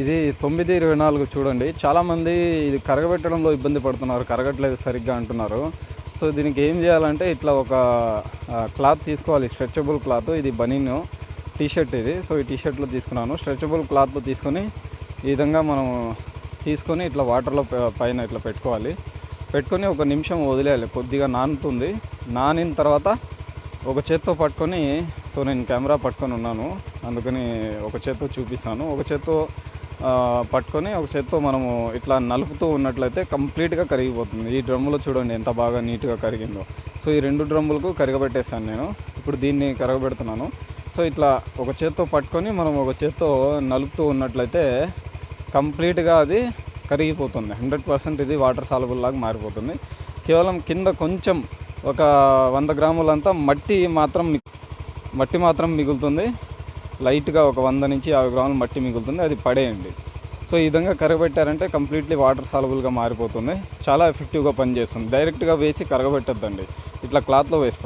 ఇది తొమ్మిది ఇరవై నాలుగు చూడండి. చాలామంది ఇది కరగబెట్టడంలో ఇబ్బంది పడుతున్నారు. కరగట్లేదు సరిగ్గా అంటున్నారు. సో దీనికి ఏం చేయాలంటే ఇట్లా ఒక క్లాత్ తీసుకోవాలి. Stretchable cloth. ఇది బనీన్ టీ షర్ట్ ఇది. సో ఈ టీషర్ట్లో తీసుకున్నాను. స్ట్రెచబుల్ క్లాత్ తీసుకొని ఈ విధంగా మనం తీసుకొని ఇట్లా వాటర్లో పైన ఇట్లా పెట్టుకోవాలి. పెట్టుకొని ఒక నిమిషం వదిలేయాలి. కొద్దిగా నానుతుంది. నానిన తర్వాత ఒక చేత్తో పట్టుకొని సో నేను కెమెరా పట్టుకొని ఉన్నాను. అందుకని ఒక చేత్తో చూపిస్తాను. ఒక చేత్తో పట్టుకొని ఒక చేత్తో మనము ఇట్లా నలుపుతూ ఉన్నట్లయితే కంప్లీట్గా కరిగిపోతుంది. ఈ డ్రమ్ములో చూడండి ఎంత బాగా నీట్గా కరిగిందో. సో ఈ రెండు డ్రమ్ములకు కరగబెట్టేస్తాను నేను. ఇప్పుడు దీన్ని కరగబెడుతున్నాను. సో ఇట్లా ఒక చేత్తో పట్టుకొని మనం ఒక చేత్తో నలుపుతూ ఉన్నట్లయితే కంప్లీట్గా అది కరిగిపోతుంది. హండ్రెడ్ పర్సెంట్ ఇది వాటర్ సాలబుల్ లాగా మారిపోతుంది. కేవలం కింద కొంచెం ఒక వంద గ్రాములంతా మట్టి మాత్రం మి- మట్టి మాత్రం మిగులుతుంది. లైట్గా ఒక వంద నుంచి యాభై గ్రాముల మట్టి మిగులుతుంది. అది పడేయండి. సో ఈ విధంగా కరగబెట్టారంటే కంప్లీట్లీ వాటర్ సాలబుల్గా మారిపోతుంది. చాలా ఎఫెక్టివ్గా పనిచేస్తుంది. డైరెక్ట్గా వేసి కరగబెట్టద్దండి. ఇట్లా క్లాత్లో వేసుకోండి